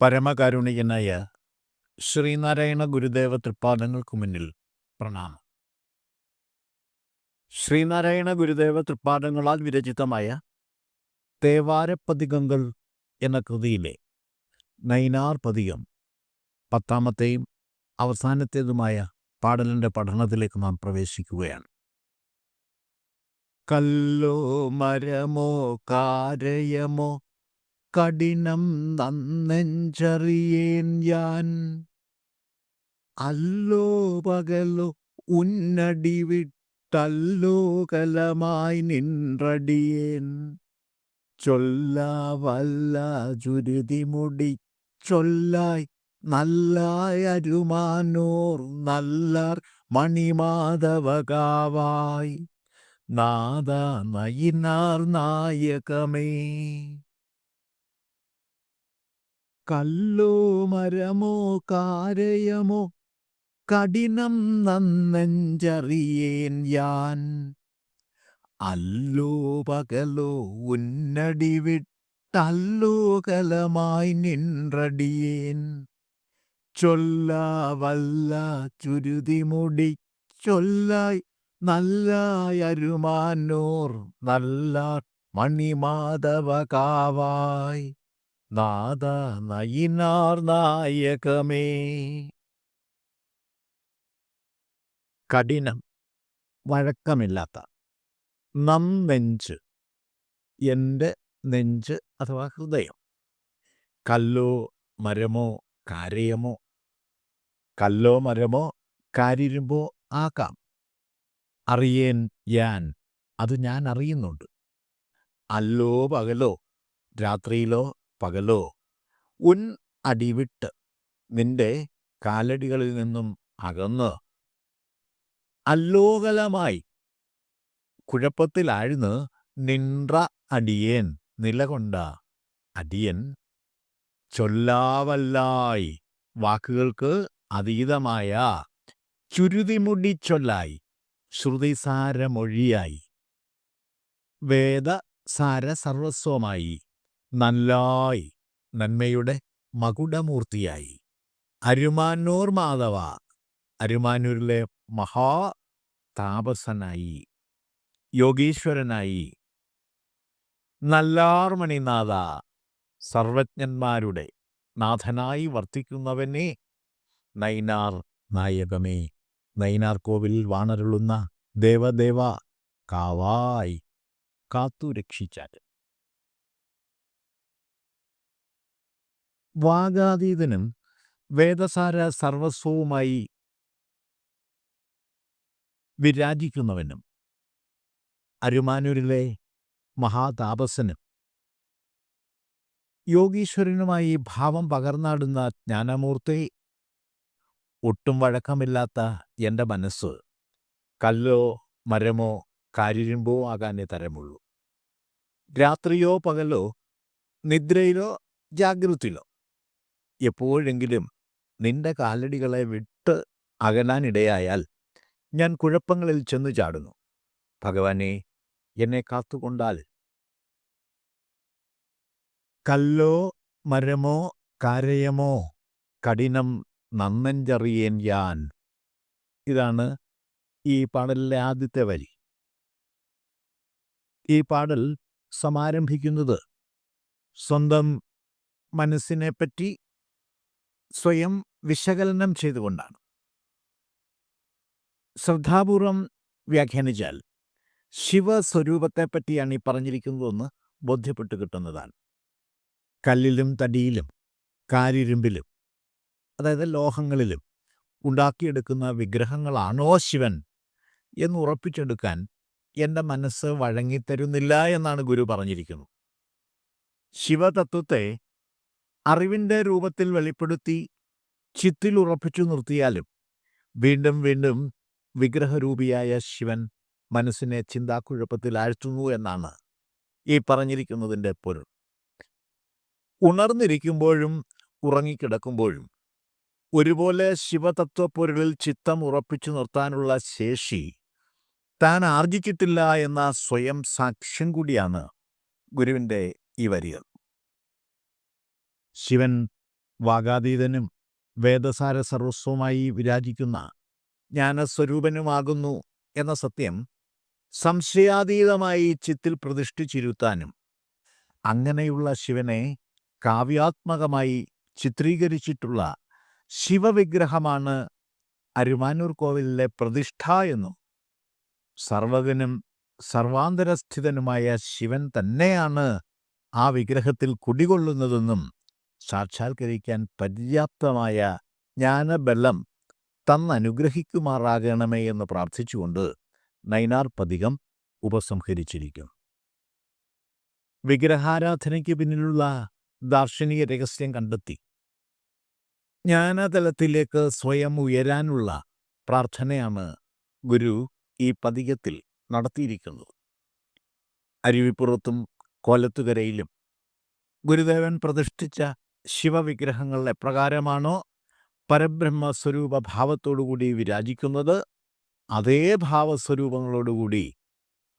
പരമകാരുണികനായ ശ്രീനാരായണ ഗുരുദേവ തൃപ്പാദങ്ങൾക്കു മുന്നിൽ പ്രണാമം. ശ്രീനാരായണ ഗുരുദേവ തൃപ്പാദങ്ങളാൽ വിരചിതമായ തേവാരപ്പതികങ്ങൾ എന്ന കൃതിയിലെ നൈനാർ പതികം പത്താമത്തെയും അവസാനത്തേതുമായ പാടലിന്റെ പഠനത്തിലേക്ക് നാം പ്രവേശിക്കുകയാണ്. കല്ലോ മരമോ കാരയമോ കഠിനം നന്നെഞ്ചറിയേൻ ഞാൻ. അല്ലോ പകലോ ഉന്നടി വിട്ടല്ലോ കലമായി നിன்றടിയേൻ ചൊല്ലാവല്ല ചുരുതിമുടി ചൊല്ലായി നല്ലായ അരുമാനോർ നല്ലാർ മണിമാധവകാവായി നാദ നയിനാർ നായകമേ. കല്ലോ മരമോ കാരയമോ കഠിനം നന്നെഞ്ചറിയേൻ യാൻ അല്ലോ പകലോ ഉന്നടി വിട്ടല്ലോ കലമായി നിன்றടിയേൻ ചൊല്ലാവല്ല ചുരുതിമുടി ചൊല്ലായി നല്ലായരുമാനോർ നല്ല മണിമാധവകാവായി നാദ നയിനാർ നായകമേ. കഠിനം വഴക്കമില്ലാത്ത നം നെഞ്ച് എന്റെ നെഞ്ച് അഥവാ ഹൃദയം കല്ലോ മരമോ കാരയമോ കല്ലോ മരമോ കാരിരുമ്പോ ആകാം. അറിയേൻ ഞാൻ അത് ഞാൻ അറിയുന്നുണ്ട്. അല്ലോ പകലോ രാത്രിയിലോ പകലോ ഉൻ അടിവിട്ട് നിന്റെ കാലടികളിൽ നിന്നും അകന്ന് അല്ലോകലമായി കുഴപ്പത്തിലാഴ്ന്ന് നിൻറ അടിയേൻ നിലകൊണ്ട അടിയൻ ചൊല്ലാവല്ലായി വാക്കുകൾക്ക് അതീതമായ ചുരുതിമുടി ചൊല്ലായി ശ്രുതിസാരമൊഴിയായി. വേദസാര സർവസ്വമായി നല്ലായി നന്മയുടെ മകുടമൂർത്തിയായി. അരുമാനൂർ മാധവ. അരുമാനൂരിലെ മഹാ താപസനായി യോഗീശ്വരനായി. നല്ലാർമണിനാഥ സർവജ്ഞന്മാരുടെ നാഥനായി വർത്തിക്കുന്നവനെ നൈനാർ നായകമേ. നൈനാർ കോവിലിൽ വാണരുളുന്ന ദേവദേവ കാവായി കാത്തു രക്ഷിച്ചാൽ വാഗാതീതനും വേദസാര സർവസ്വവുമായി വിരാജിക്കുന്നവനും അരുമാനൂരിലെ മഹാതാപസനും യോഗീശ്വരനുമായി ഭാവം പകർന്നാടുന്ന ജ്ഞാനമൂർത്തി ഒട്ടും വഴക്കമില്ലാത്ത എന്റെ മനസ്സ് കല്ലോ മരമോ കാരിരുമ്പോ ആകാനേ തരമുള്ളൂ. രാത്രിയോ പകലോ നിദ്രയിലോ ജാഗ്രതയിലോ എപ്പോഴെങ്കിലും നിന്റെ കാലടികളെ വിട്ട് അകലാനിടയായാൽ ഞാൻ കുഴപ്പങ്ങളിൽ ചെന്നു ചാടുന്നു. ഭഗവാനെ എന്നെ കാത്തുകൊണ്ടാൽ. കല്ലോ മരമോ കാരയമോ കഠിനം നന്നഞ്ചറിയേൻ ഞാൻ. ഇതാണ് ഈ പാടലിലെ ആദ്യത്തെ വരി. ഈ പാടൽ സമാരംഭിക്കുന്നത് സ്വന്തം മനസ്സിനെപ്പറ്റി സ്വയം വിശകലനം ചെയ്തുകൊണ്ടാണ്. ശ്രദ്ധാപൂർവം വ്യാഖ്യാനിച്ചാൽ ശിവസ്വരൂപത്തെപ്പറ്റിയാണ് ഈ പറഞ്ഞിരിക്കുന്നതെന്ന് ബോധ്യപ്പെട്ടു കിട്ടുന്നതാണ്. കല്ലിലും തടിയിലും കാരിരുമ്പിലും അതായത് ലോഹങ്ങളിലും ഉണ്ടാക്കിയെടുക്കുന്ന വിഗ്രഹങ്ങളാണോ ശിവൻ എന്ന് ഉറപ്പിച്ചെടുക്കാൻ എന്റെ മനസ്സ് വഴങ്ങിത്തരുന്നില്ല എന്നാണ് ഗുരു പറഞ്ഞിരിക്കുന്നത്. ശിവതത്വത്തെ അറിവിന്റെ രൂപത്തിൽ വെളിപ്പെടുത്തി ചിത്തിൽ ഉറപ്പിച്ചു നിർത്തിയാലും വീണ്ടും വീണ്ടും വിഗ്രഹരൂപിയായ ശിവൻ മനസ്സിനെ ചിന്താക്കുഴപ്പത്തിൽ ആഴ്ത്തുന്നു എന്നാണ് ഈ പറഞ്ഞിരിക്കുന്നതിന്റെ പൊരുൾ. ഉണർന്നിരിക്കുമ്പോഴും ഉറങ്ങിക്കിടക്കുമ്പോഴും ഒരുപോലെ ശിവതത്വപ്പൊരുളിൽ ചിത്തം ഉറപ്പിച്ചു നിർത്താനുള്ള ശേഷി താൻ ആർജിച്ചിട്ടില്ല എന്ന സ്വയം സാക്ഷ്യം കൂടിയാണ് ഗുരുവിന്റെ ഈ വരികൾ. ശിവൻ വാഗാതീതനും വേദസാര സർവസ്വമായി വിരാജിക്കുന്ന ജ്ഞാനസ്വരൂപനുമാകുന്നു എന്ന സത്യം സംശയാതീതമായി ചിത്തിൽ പ്രതിഷ്ഠിച്ചിരുത്താനും അങ്ങനെയുള്ള ശിവനെ കാവ്യാത്മകമായി ചിത്രീകരിച്ചിട്ടുള്ള ശിവവിഗ്രഹമാണ് അരുമാനൂർ കോവിലിലെ പ്രതിഷ്ഠ എന്നും സർവകനും സർവാന്തരസ്ഥിതനുമായ ശിവൻ തന്നെയാണ് ആ വിഗ്രഹത്തിൽ കുടികൊള്ളുന്നതെന്നും സാക്ഷാത്കരിക്കാൻ പര്യാപ്തമായ ജ്ഞാനബലം തന്നനുഗ്രഹിക്കുമാറാകണമേ എന്ന് പ്രാർത്ഥിച്ചുകൊണ്ട് നൈനാർ പതികം ഉപസംഹരിച്ചിരിക്കും. വിഗ്രഹാരാധനയ്ക്ക് പിന്നിലുള്ള ദാർശനിക രഹസ്യം കണ്ടെത്തി. ജ്ഞാനതലത്തിലേക്ക് സ്വയം ഉയരാനുള്ള പ്രാർത്ഥനയാണ് ഗുരു ഈ പതികത്തിൽ നടത്തിയിരിക്കുന്നത്. അരുവിപ്പുറത്തും കോലത്തുകരയിലും ഗുരുദേവൻ പ്രതിഷ്ഠിച്ച ശിവവിഗ്രഹങ്ങൾ എപ്രകാരമാണോ പരബ്രഹ്മസ്വരൂപ ഭാവത്തോടുകൂടി വിരാജിക്കുന്നത്? അതേ ഭാവസ്വരൂപങ്ങളോടുകൂടി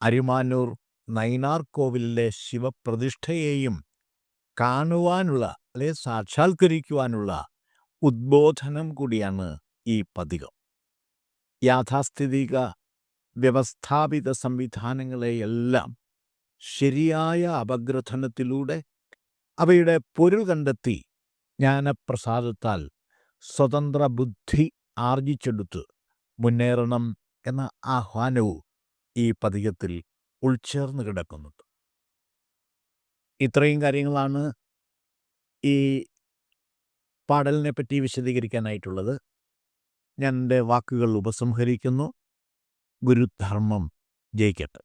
അരിമാനൂർ നൈനാർ കോവിലിലെ ശിവപ്രതിഷ്ഠയെയും കാണുവാനുള്ള അല്ലെ സാക്ഷാത്കരിക്കുവാനുള്ള ഉദ്ബോധനം കൂടിയാണ് ഈ പതികം. യാഥാസ്ഥിതിക വ്യവസ്ഥാപിത സംവിധാനങ്ങളെയെല്ലാം ശരിയായ അപഗ്രഥനത്തിലൂടെ അവയുടെ പൊരുൾ കണ്ടെത്തി ജ്ഞാനപ്രസാദത്താൽ സ്വതന്ത്ര ബുദ്ധി ആർജിച്ചെടുത്ത് മുന്നേറണം എന്ന ആഹ്വാനവും ഈ പതികത്തിൽ ഉൾച്ചേർന്ന് കിടക്കുന്നുണ്ട്. ഇത്രയും കാര്യങ്ങളാണ് ഈ പാടലിനെ പറ്റി വിശദീകരിക്കാനായിട്ടുള്ളത്. ഞാൻ എന്റെ വാക്കുകൾ ഉപസംഹരിക്കുന്നു. ഗുരുധർമ്മം ജയിക്കട്ടെ.